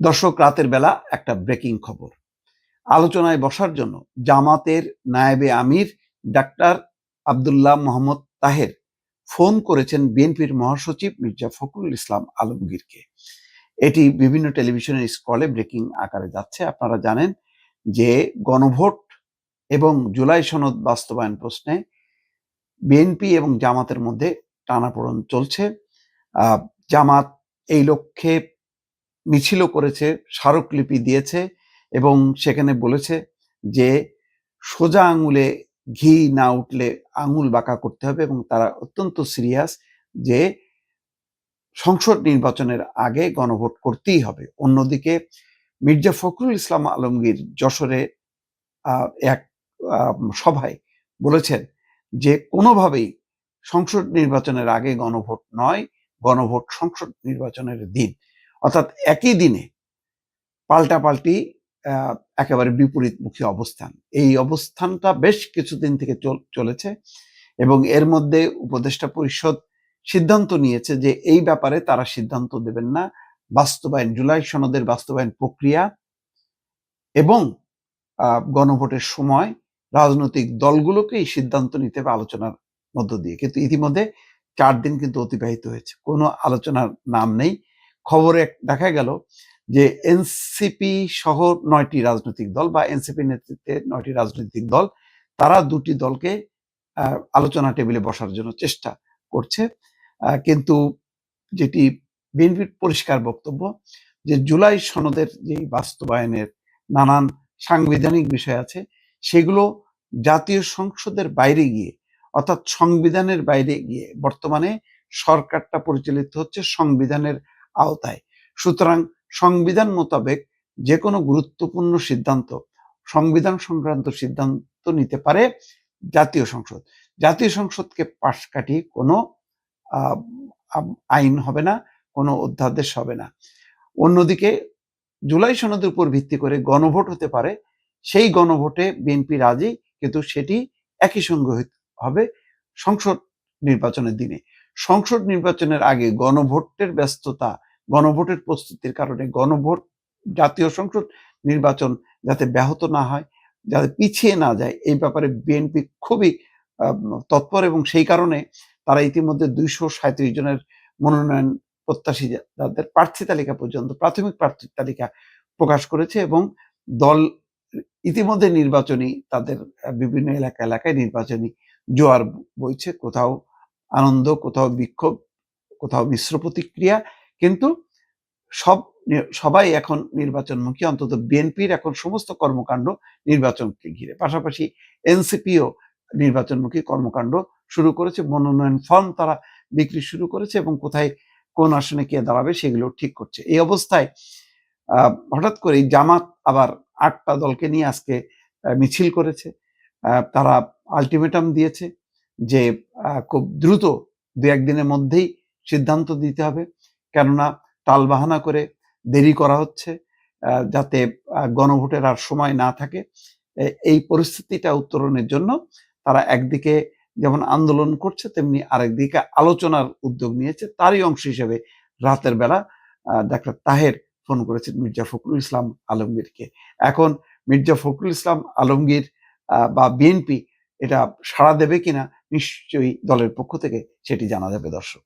দর্শক রাতের বেলা একটা ব্রেকিং খবর। আলোচনায় বসার জন্য জামাতের নায়েবে আমির ডাক্তার আব্দুল্লাহ মোহাম্মদ তাহের ফোন করেছেন বিএনপির মহাসচিব মির্জা ফখরুল ইসলাম আলমগীরকে। এটি বিভিন্ন টেলিভিশনের স্কলে ব্রেকিং আকারে যাচ্ছে। আপনারা জানেন যে গণভোট এবং জুলাই সনদ বাস্তবায়ন প্রশ্নে বিএনপি এবং জামাতের মধ্যে টানাপোড়ন চলছে। জামাত এই লক্ষ্যে মিছিলও করেছে, স্মারকলিপি দিয়েছে এবং সেখানে বলেছে যে সোজা আঙুলে ঘি না উঠলে আঙুল বাঁকা করতে হবে এবং তারা অত্যন্ত সিরিয়াস যে সংসদ নির্বাচনের আগে গণভোট করতেই হবে। অন্যদিকে মির্জা ফখরুল ইসলাম আলমগীর যশোরে এক সভায় বলেছেন যে কোনোভাবেই সংসদ নির্বাচনের আগে গণভোট নয়, গণভোট সংসদ নির্বাচনের দিন। অর্থাৎ একই দিনে পাল্টাপাল্টি একেবারে বিপরীতমুখী অবস্থান। এই অবস্থানটা বেশ কিছুদিন থেকে চল- চলেছে এবং এর মধ্যে উপদেষ্টা পরিষদ সিদ্ধান্ত নিয়েছে যে এই ব্যাপারে তারা সিদ্ধান্ত দেবেন না। বাস্তবায়ন, জুলাই সনদের বাস্তবায়ন প্রক্রিয়া এবং গণভোটের সময় রাজনৈতিক দলগুলোকেই সিদ্ধান্ত নিতে হবে আলোচনার মধ্য দিয়ে। কিন্তু ইতিমধ্যে চার দিন কিন্তু অতিবাহিত হয়েছে। কোনো আলোচনার নাম নেই। খবরে দেখা গেল যে এনসিপি সহ নয়টি রাজনৈতিক দল বা এনসিপি নেতৃত্বে নয়টি রাজনৈতিক দল, তারা দুটি দলকে আলোচনা টেবিলে বসার জন্য চেষ্টা করছে। কিন্তু যেটি বিএনপির পরিষ্কার বক্তব্য যে জুলাই সনদের যে বাস্তবায়নের নানান সাংবিধানিক বিষয় আছে, সেগুলো জাতীয় সংসদের বাইরে গিয়ে, অর্থাৎ সংবিধানের বাইরে গিয়ে বর্তমানে সরকারটা পরিচালিত হচ্ছে সংবিধানের আওতায়। সুতরাং সংবিধান মোতাবেক যে কোনো গুরুত্বপূর্ণ সিদ্ধান্ত, সংবিধান সংক্রান্ত সিদ্ধান্ত নিতে পারে জাতীয় সংসদ। জাতীয় সংসদকে পাশ কাটিয়ে কোনো আইন হবে না, কোনো অধ্যাদেশ হবে না। অন্যদিকে জুলাই সনদের উপর ভিত্তি করে গণভোট হতে পারে, সেই গণভোটে বিএনপি রাজি, কিন্তু সেটি একই সঙ্গে হবে সংসদ নির্বাচনের দিনে। সংসদ নির্বাচনের আগে গণভোটের ব্যস্ততা গণভোটের প্রস্তুতির কারণে গণভোট জাতীয় সংসদ নির্বাচন যাতে ব্যাহত না হয়, যাতে পিছিয়ে না যায়, এই ব্যাপারে বিএনপি খুবই তৎপর এবং সেই কারণে তারা ইতিমধ্যে দুইশো সাঁত্রিশ জনের মনোনয়ন প্রত্যাশী যাদের প্রার্থী তালিকা পর্যন্ত, প্রাথমিক প্রার্থী তালিকা প্রকাশ করেছে এবং দল ইতিমধ্যে নির্বাচনী তাদের বিভিন্ন এলাকা, এলাকায় নির্বাচনী জোয়ার বইছে। কোথাও আনন্দ, কোথাও বিক্ষোভ, কোথাও মিশ্র প্রতিক্রিয়া কিন্তু সব সবাই এখন নির্বাচনমুখী, অন্তত বিএনপির এখন সমস্ত কর্মকাণ্ড নির্বাচনকে ঘিরে। পাশাপাশি এনসিপিও নির্বাচনমুখী কর্মকাণ্ড শুরু করেছে, মনোনয়ন ফর্ম তারা বিক্রি শুরু করেছে এবং কোথায় কোন আসনে কে দাঁড়াবে সেগুলো ঠিক করছে। এই অবস্থায় হঠাৎ করে জামাত আবার আটটা দলকে নিয়ে আজকে মিছিল করেছে। তারা আলটিমেটাম দিয়েছে যে খুব দ্রুত দু একদিনের মধ্যেই সিদ্ধান্ত দিতে হবে। কেননা টালবাহানা করে দেরি করা হচ্ছে যাতে গণভোটের আর সময় না থাকে। এই পরিস্থিতিটা উত্তরণের জন্য তারা একদিকে যেমন আন্দোলন করছে, তেমনি আরেকদিকে আলোচনার উদ্যোগ নিয়েছে। তারই অংশ হিসেবে রাতের বেলা ডাক্তার তাহের ফোন করেছেন মির্জা ফখরুল ইসলাম আলমগীরকে। এখন মির্জা ফখরুল ইসলাম আলমগীর বা বিএনপি এটা সাড়া দেবে কিনা নিশ্চয়ই দলের পক্ষ থেকে সেটি জানা যাবে দর্শক।